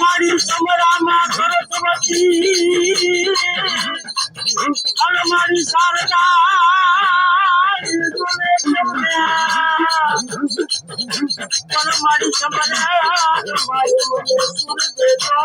মারি তোমার আমার ঘরে তোমাকি আর মারি সারদা પણ મારી સમરા મારી મને સુર દેજો.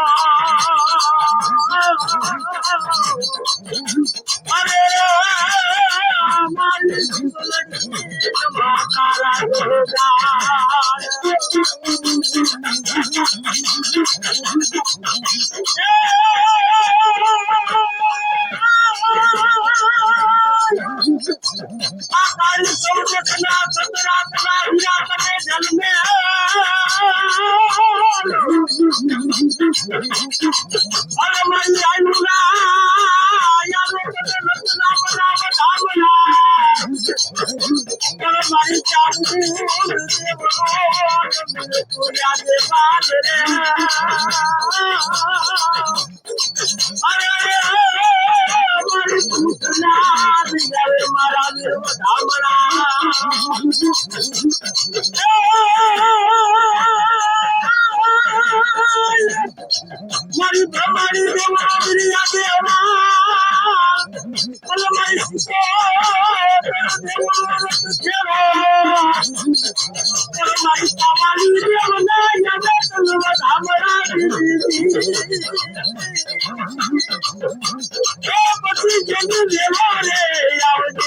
પછી જેને લેવા રે આવજે તાઈ મથુરા લેવા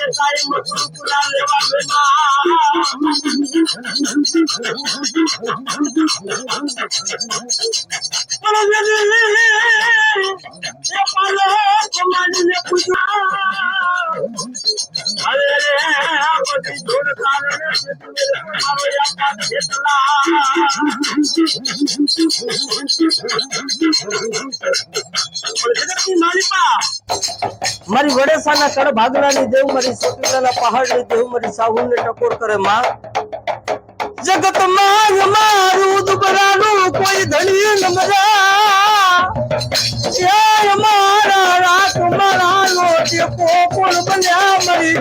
મારી વડેસાના કડ ભાગલાની દેવ મારી સોટીલાના પહાડની દેવ મારી સાહુને ટકોર કરે માં જગતમાં મારી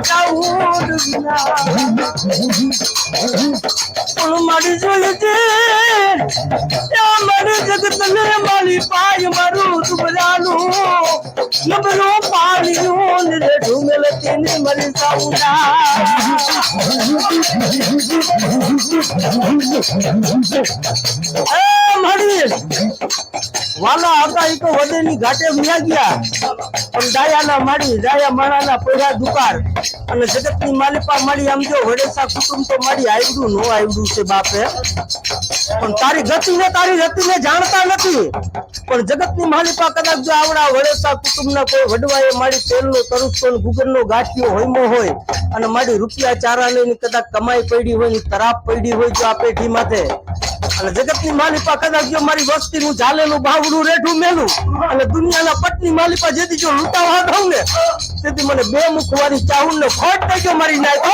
મારી મારી મારી મારું મારી વાલા હતા એ તો વડેની ઘાટે ગયા પણ ડાયાના માડી ડાયા માણાના પૈડા દુકાર અને જગતની માલિપા મળી આમ જો વડેસા કુટુંબ તો મારી આવડું, નો આવડું છે બાપે. પણ તારી ગતિને તારી રતિને જાણતા નથી. પણ જગતની માલિપા કદાચ જો આવડા વડેસા કુટુંબના કોઈ વડવાએ મારી તેલનો તરુસ્તો ને ગુગરનો ગાંઠિયો હોયમો હોય અને મારી રૂપિયા ચારા લઈને કદાચ કમાઈ પડી હોય તરાપ પડી હોય જો આ પેઢી માથે અને જગતની માલિપા કદાચ જો મારી વસ્તીનું ઝાલેલું બાવડું રેઠું મેલું અને દુનિયાના પટની માલિપા જેથી જો લૂંટાવા દઉં ને તેથી મને બે મુખ વાળી ચાહુલ ને ખોટ દેજો મારી નાખ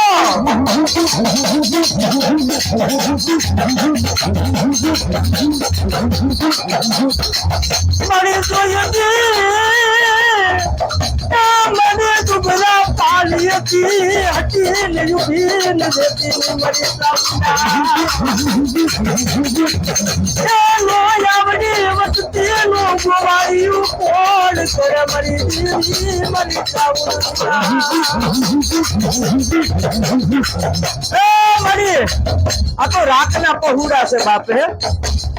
મારી જોઈએ દુબળા પાલી હતી એનો આવડી વસતી નો ગોવાયું કોણ કરે મારી મારી આ તો રાખના પહુડા છે બાપે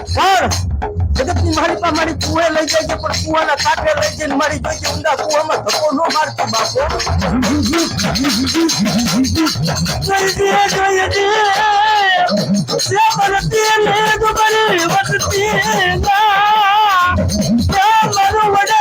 પણ જગતની મારી પા મારી કુએ લઈ જાય છે, પણ કુવાના કાંઠે લઈ જઈને મારી જોઈ ઊંડા કુવામાં ધક્કો ન મારતો બાપો. જોઈએ જોઈએ છે બરતી ને દુબરી વસતી ના. મારું વડે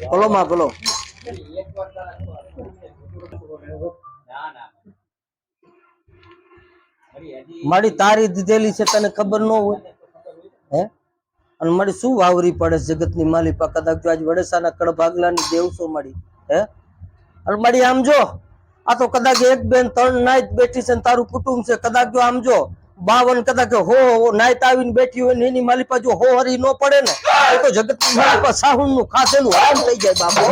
નહીં બોલો માં મારી તારી દીધેલી છે, તને ખબર ન હોય. હે? અને મારી શું વાવરી પડે જગતની માલિપા? કદાચ આજ વડેસાના કડભાગલાની દેવસો મળી હે? અને મારી આમ જો, આ તો કદાચ એક બેન, ત્રણ નાઈટ બેઠી છે તારું કુટુંબ છે. કદાચ જો આમ જો બાવન કદાચ હો હો નાઈટ આવીને બેઠી હોય ને એની માલિપા જો હો હરી ન પડે ને તો તો જગત માલિપા સાહુનનું ખાધેલું આમ થઈ જાય બાપો.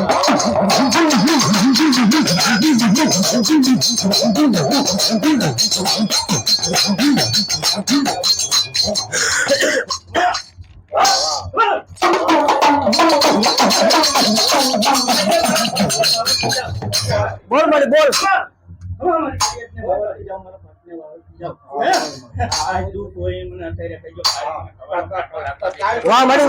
બોલ મારી બોલ. વાહ મળી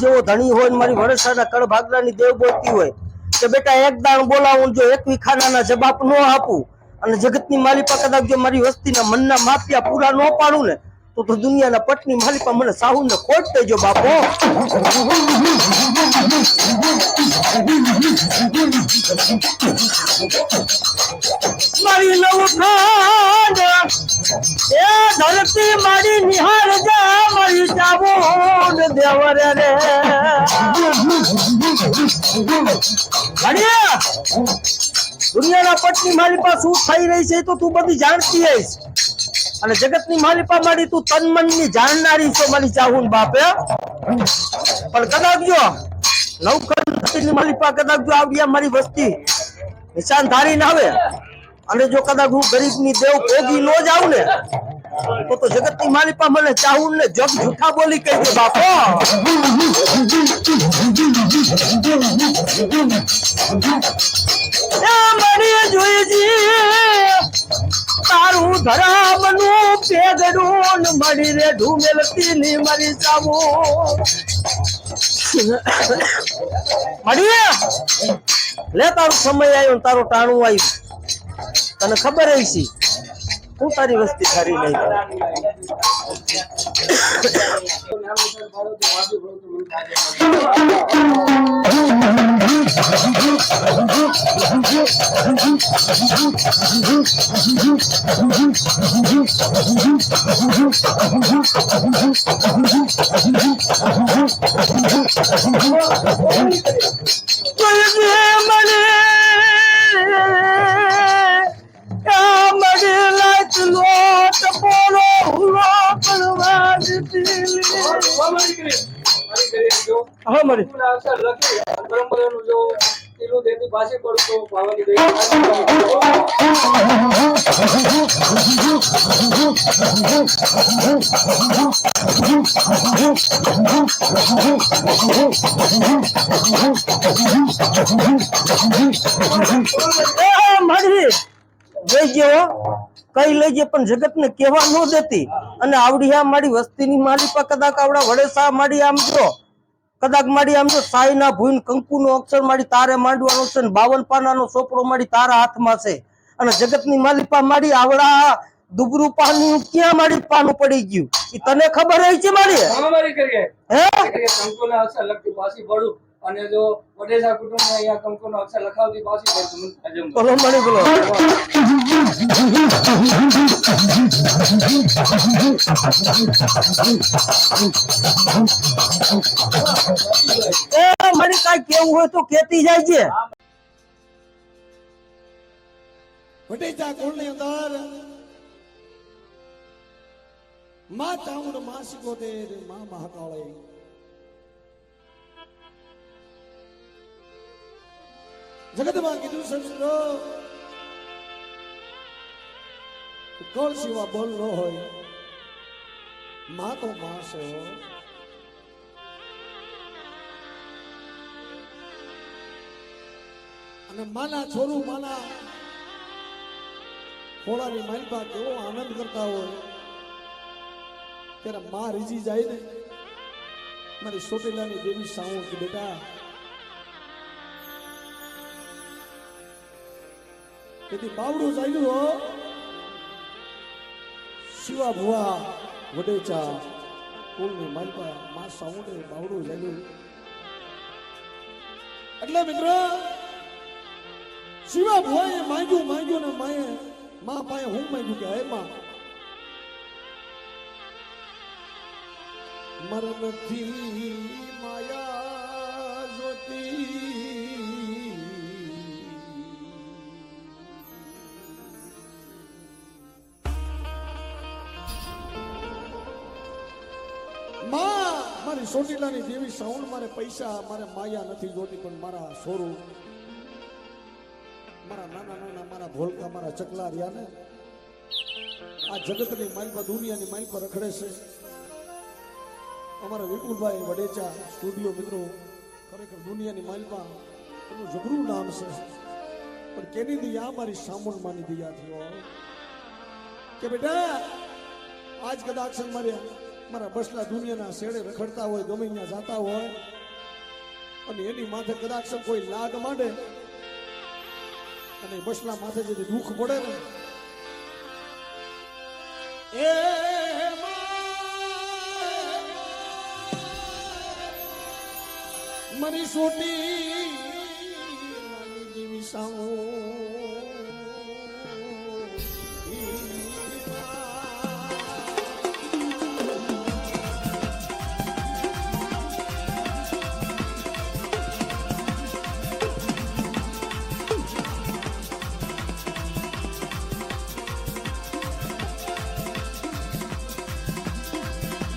જો ધણી હોય ને મારી વરસાદના કળ ભાગલાની દેવ બોલતી હોય કે બેટા એક દાણ બોલાવું જો એક વિખાનાના જવાબ ન આપું અને જગતની માલિપા કદાચ જો મારી વસ્તીના મનના માફિયા પૂરા ન પાડું ને તો તો દુનિયાના પટની માલિક મને સાહુ ને ખોટ દેજો બાપો. મારી નવ ખાંડ, એ ધરતી મારી નિહાળ જા, મારી ચાબુન દેવર રે. ઘડિયા દુનિયાના પટની માલિપા શું થઈ રહી છે તો તું બધી જાણતી હઈશ. અને જગતની માલિપા મારી તું તન મનની જાણનારી છો મારી ચાહુન બાપે. પણ કદાચ જો નવખંડ માલિપા કદાચ જો આવ્યા મારી વસ્તી નિશાન ધારી ના આવે, અને જો કદાચ હું ગરીબની દેવ ભોગી નો જાઉં ને, તો તો જગતની માલિપા મને ચાહુન ને જગ જૂઠા બોલી કહી દે બાપો. એ મળી જોઈ જી. તારું ધરામનું પેગડું મળી રે ઢૂમેલતી ની મારી ચાવો મળી લે તારો સમય આવ્યો તારું ટાણું આવ્યું. તને ખબર હશે છે હું તારી વસ્તી સારી નહીં કરું. તુલસી મને દેતી પાછી પડતો મરી જઈ ગયો. કઈ લેજે પણ જગત ને કેવા ન દેતી. અને આવડી આ મારી વસ્તીની મારી પર કદાચ આવડા વડેસા મારી આમ જો કદાચ મારી આમ જો સાઈ ના ભૂન કંકુ નો અક્ષર મારી તારે માંડવાનો છે બાવન પાના નો સોપડો મારી તારા હાથમાં છે. અને જગતની માલિપા મારી આવડા દુબરું પાનું ક્યાં મારી પાનું પડી ગયું? એ તને ખબર હોય છે મારી? હે? અને જો વડેસા કુટુંબ અહીંયા કંકુનો અક્ષર લખાવતી પાછી મને બોલો મળી બોલો. એ મારી કાંઈ કેવું હોય તો કેતી જાય છે વટેજા કુળની અંદરમાં ચામુંડમાં સિકોતેર મા મહાકાળી જગતમાં કીધું સંસ્કૃત કળ સિવા બોલ ન હોયમાં તો માં છે. અને માના છોરું, માના ખોળાની માલપા કેવો આનંદ કરતા હોય, ત્યારે માં રીજી જાય ને, મારી સોટેલાની દેવી સાવું કે, બેટા તેથી બાવડું ચાલ્યું હો. શિવા ભુવા, વડેચા, કુલની માલપા, મા સાઉન્ડે બાવડું ચાલ્યું એટલે મિત્ર, શિવા ભુવાએ માંગ્યું માંગ્યું ને માએ, મા પાસે હું માંગ્યું કે, હે માં, મરણથી માયા જોતી માં જેવી સાઉન્ડ મારે પૈસા, મારે માયા નથી જોતી, પણ મારા સોરું, મારા નાના નાના, મારા ભોલકા, મારા ચકલા રહ્યા ને આ જગતની માઇલ દુનિયાની માઇલ રખડે છે. અમારા વિપુલભાઈ વડેચા, સ્ટુડિયો મિત્રો, ખરેખર દુનિયાની માઇલમાં એનું જબરું નામ છે. પણ કેની દયા મારી સામૂણ માની દયા થયો? કે બેટા, આજ કદાચ મારે મારા બસલા દુનિયાના શેડે રખડતા હોય, ગમે ત્યાં જાતા હોય, અને એની માથે કદાચ કોઈ લાગ માંડે, અને બસલા માથે જે દુઃખ પડે ને મારી સોટી દેવી સાઉ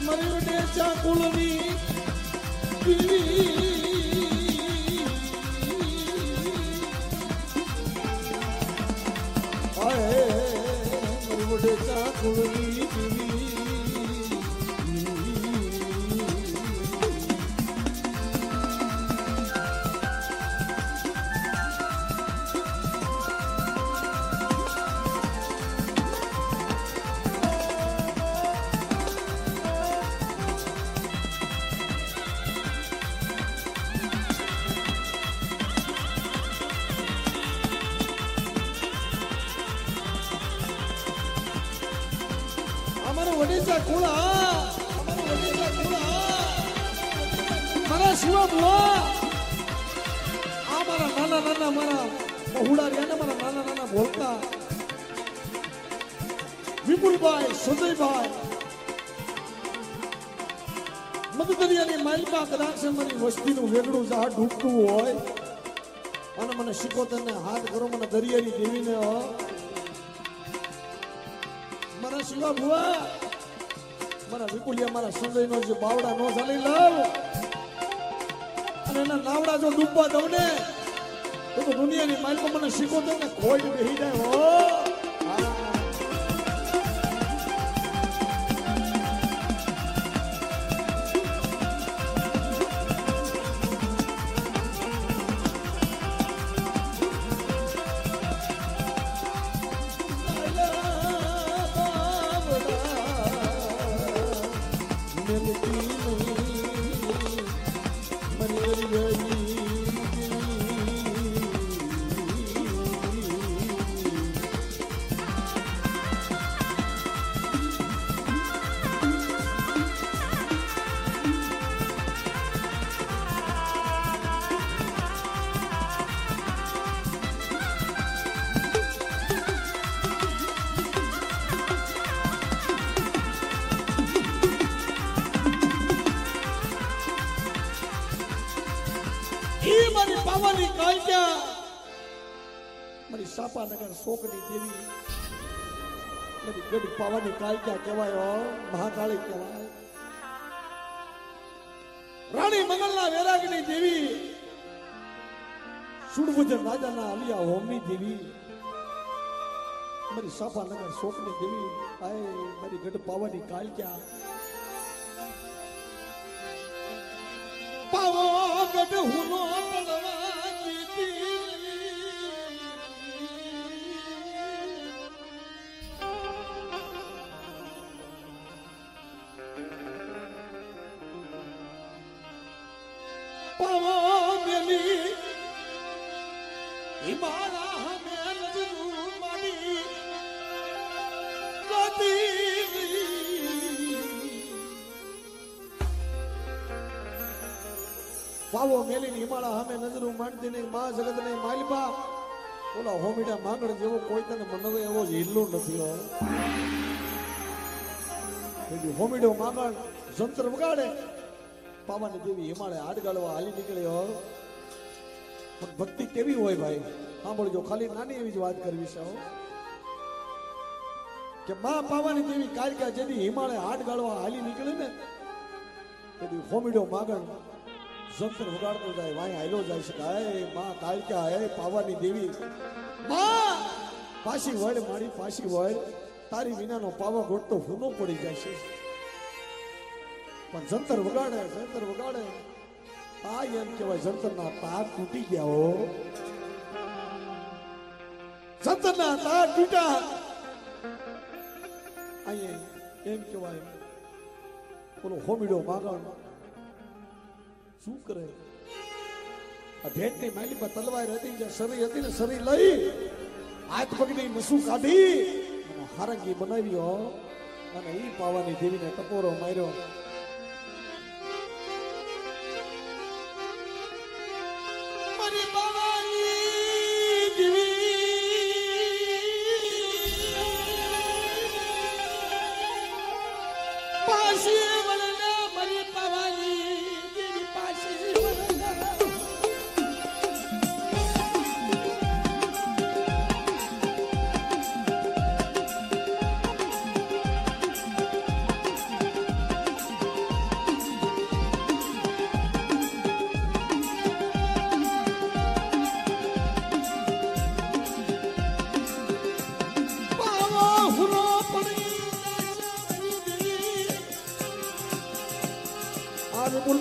મારી વડે કુલની મારા શિવા આ મારા નાના નાના મારા બહુડા રહ્યા ને મારા નાના નાના ભોલકા વિપુલભાઈ, સુજયભાઈ. મધદરિયાની માઇલમાં કદાચ મારી વસ્તીનું વેગળું જહાજ ડૂબતું હોય અને મને શીખોતરને હાથ કરો, મને દરિયાની દેવીને મારા શિવા ભુવા મારા વિપુલિયા, મારા સંજયનો જે બાવડા નો ચાલી લવ. અને એના નાવડા જો ડૂબવા દઉં ને, તો દુનિયાની માઇલમાં મને શીખો તો ને ખોઈ બેહી જાય હા. મારી સાપાનગર શોકની દેવી. મારી ગઢ પાવાની કાંક્યા કહેવાય મહાકાળી કહેવાય. રાણી મંગલના વેરાગની દેવી. સુડભુજન રાજાના અલિયા હોમની દેવી. મારી સાફા નગર શોકની દેવી. આય મારી ગઢ પાવાની કાળક્યા પાવો ગઢ હુનો તલવાજી વાવો મેલી હિમાળા સામે નજરું માંડતી નહીં, મા જગત નહીં, માલિબા. ઓલા હોમીડા માંગણ જેવો કોઈ તને મનવે એવો જ હિલ્લો નથી હોય હોમીડો માંગણ જંતર વગાડે. પાવાની દેવી હિમાળે હાડ ગાળવા હાલી નીકળ્યો પણ ભક્તિ કેવી હોય ભાઈ? સાંભળજો, ખાલી નાની એવી જ વાત કરવી છે કે માં પાવાની દેવી કાળકા જેથી હિમાળે હાડ ગાળવા હાલી નીકળે ને તેથી હોમીડો માગણ જંતર વગાડતો જાય વાય હાલો જાય છે હે માં કાળકા હે પાવાની દેવી. માં! પાછી વળ મારી પાછી વળ. તારી વિનાનો પાવા ગોટતો ફૂનો પડી જાય છે. પણ જંતર વગાડે જંતર વગાડે. આ એમ કહેવાય જંતરના તાર તૂટી ગયા હો. જંતરના તાર તૂટ્યા. અહીંયા એમ કહેવાય પેલો હોમીડો માગણ. શું કરે? આ ભેટની માલી પર તલવાર હતી જે સરી હતી ને શરીર લઈ હાથ પગની નસું કાઢી હારંગી બનાવ્યો અને ઈ પાવાની દેવીને ટકોરો માર્યો.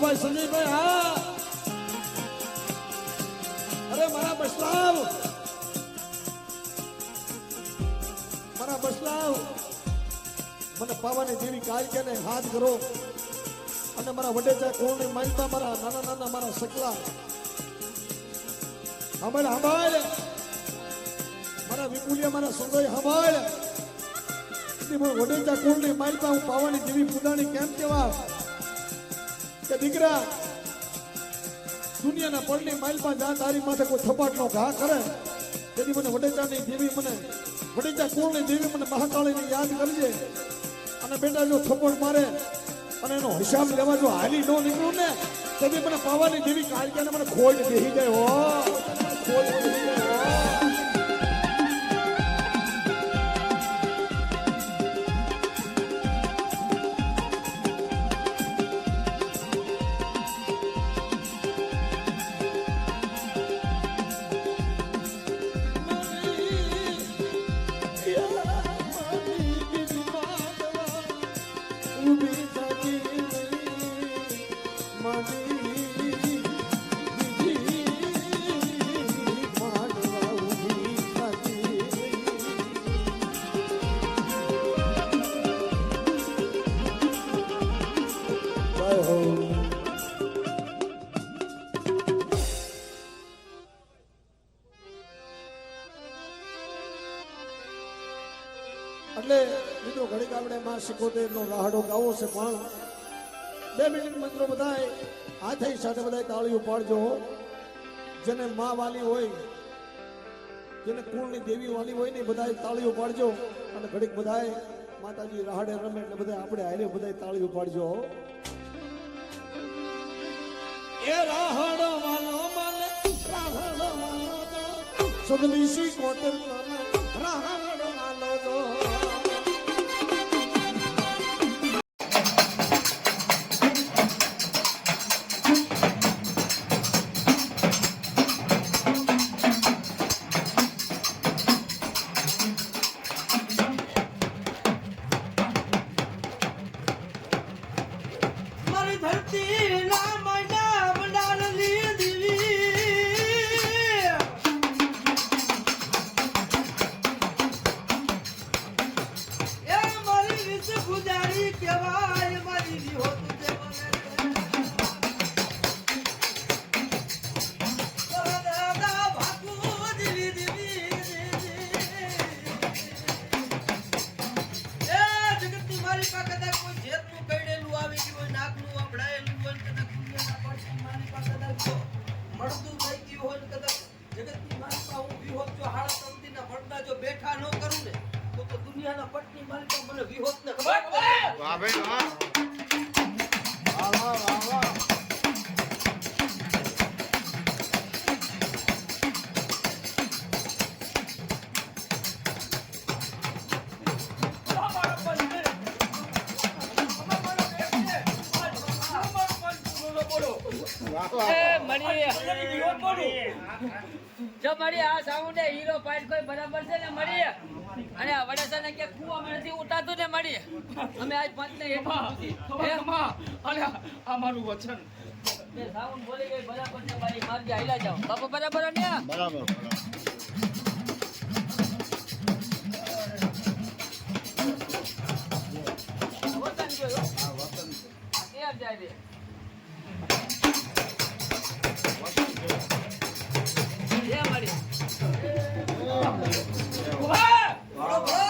વિપુલભાઈ સંજયભાઈ હા અરે, મારા બસલાવ. મારા બસલાવ. મને પાવાની જેવી કાળકે ને હાથ કરો. અને મારા વડેચા કોણની માનતા મારા નાના નાના મારા સકલા. હમણ હંભાળ. મારા વિપુલિયા મારા સંગોય હંભાળ. વડેજા કુંડની માલપા હું પાવાની જેવી પુદાણી કેમ કેવા કે દીકરા, દુનિયાના પડની માઇલમાં જા, તારી માથે કોઈ થપાટનો ઘા કરે. તેથી મને વડેચાની દેવી મને, વડેચા કુળની દેવી મને મહાકાળીને યાદ કરજે. અને બેટા, જો થપ્પડ મારે અને એનો હિસાબ લેવા જો હાલી ન નીકળું ને તેથી મને પાવાની દેવી કાળક્યાને મને ખોટ બેહી જાય હો. ખોટ એટલે મિત્રો ઘડીક આપણે માં સિકોતેર નો રાહડો છે પણ બે મિનિટ મિત્રો બધાય હાથે સાથે બધાય તાળીઓ પાડજો જેને મા વાલી હોય જેને કુળની દેવી વાલી હોય ને બધાય તાળીઓ પાડજો અને ઘડીક બધાય માતાજી રાહડે રમે એટલે બધા આપણે હારે બધાય તાળીઓ પાડજો એ રાહડો વાલો મને રાહડો વાલો સગલી સી કોતર કોઈ બરાબર છે ને મળી અને આ વડેસરને કે નથી ઉતારતું ને મળી અમે આજ પાંચ ને માં, માં, અરે આ મારું વચન. બોલી ગઈ બરાબર છે મારી માર્ગે હાલ્યા જાઓ. બાપા બરાબર ને બરાબર બરાબર. વતન ગયો જાય રે એ મળી ઊભા! બોલો,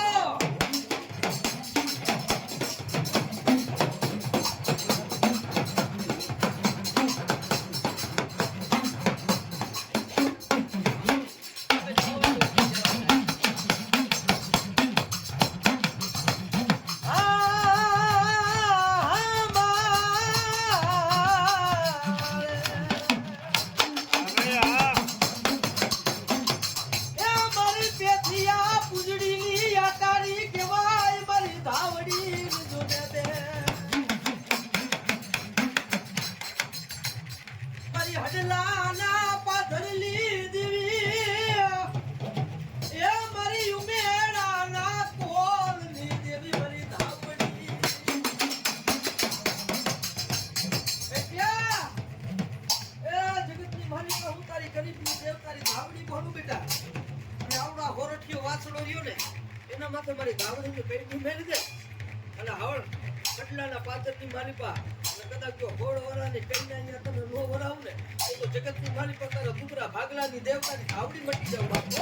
વરાની કન્યા અહીંયા તમે નો વરાવ ને, તો તો જગતની માલિપા તારા કુતરા ભાગલાની દેવતાની ધાવડી મટી જાવ બાપુ.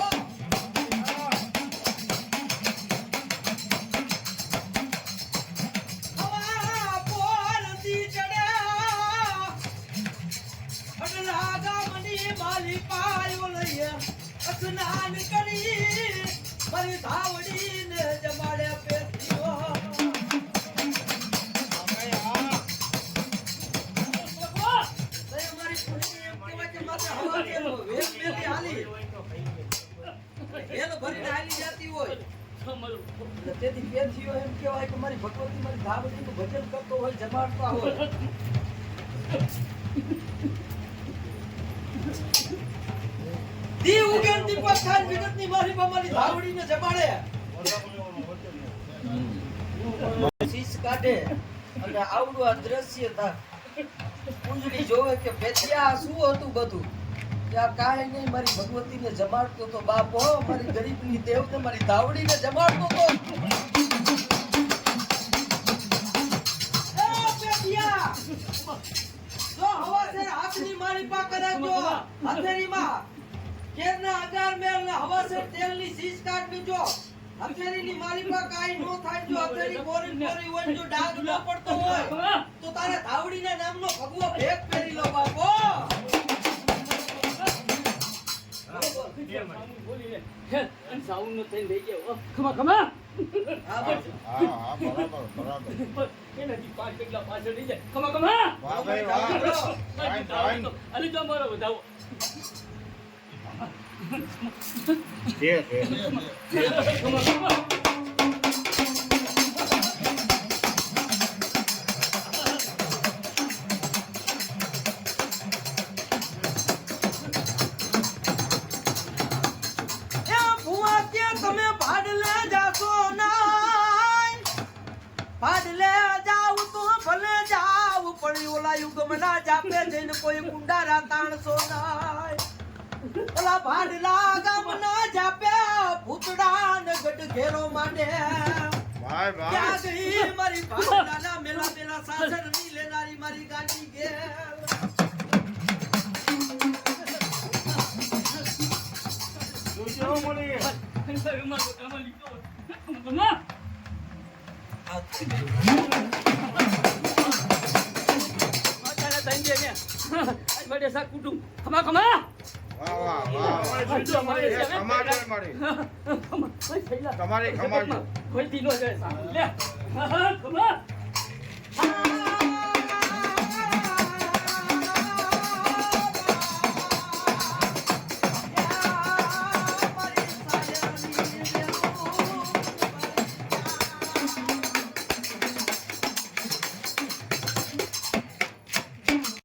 મારી ધાવડીને જમાડ્યા તેથી પેથીઓ એમ કહેવાય કે મારી ભગવતી મારી જમાડે. શીશ કાઢે અને આવડું આ દ્રશ્ય થા કુંજડી જોવે કે પેથિયા શું હતું બધું? આ કાંઈ નહીં, મારી ભગવતીને જમાડતો તો બાપો મારી ગરીબની દેવને મારી ધાવડીને જમાડતો તો. જો હવા છે, હાથની કાઈ નો થાય, જો ન પડતો હોય, તો તારે ધાવડીના નામનો ભગવો ભેગ પહેરી લો બાપો સાઉન્ડ નો થઈને લઈ ગયો ખમા ખમા હા જાપે જઈને કોઈ કુંડારા તાણ સોનાય ઓલા ભાડલા ગામના જાપે ભૂતડા ને ગઢ ઘેરો માંડે ભાઈ ભાઈ ક્યાં ગઈ મારી ભાડલાના મેલા મેલા સાસરની લેનારી મારી ગાડી ઘેર કુટુંબ. ખમા ખમા. વાહ વાહ વાહ. એ ખમાજો મળી તમારી ખમાજો કોઈ દીનો જાય લે. ખમા.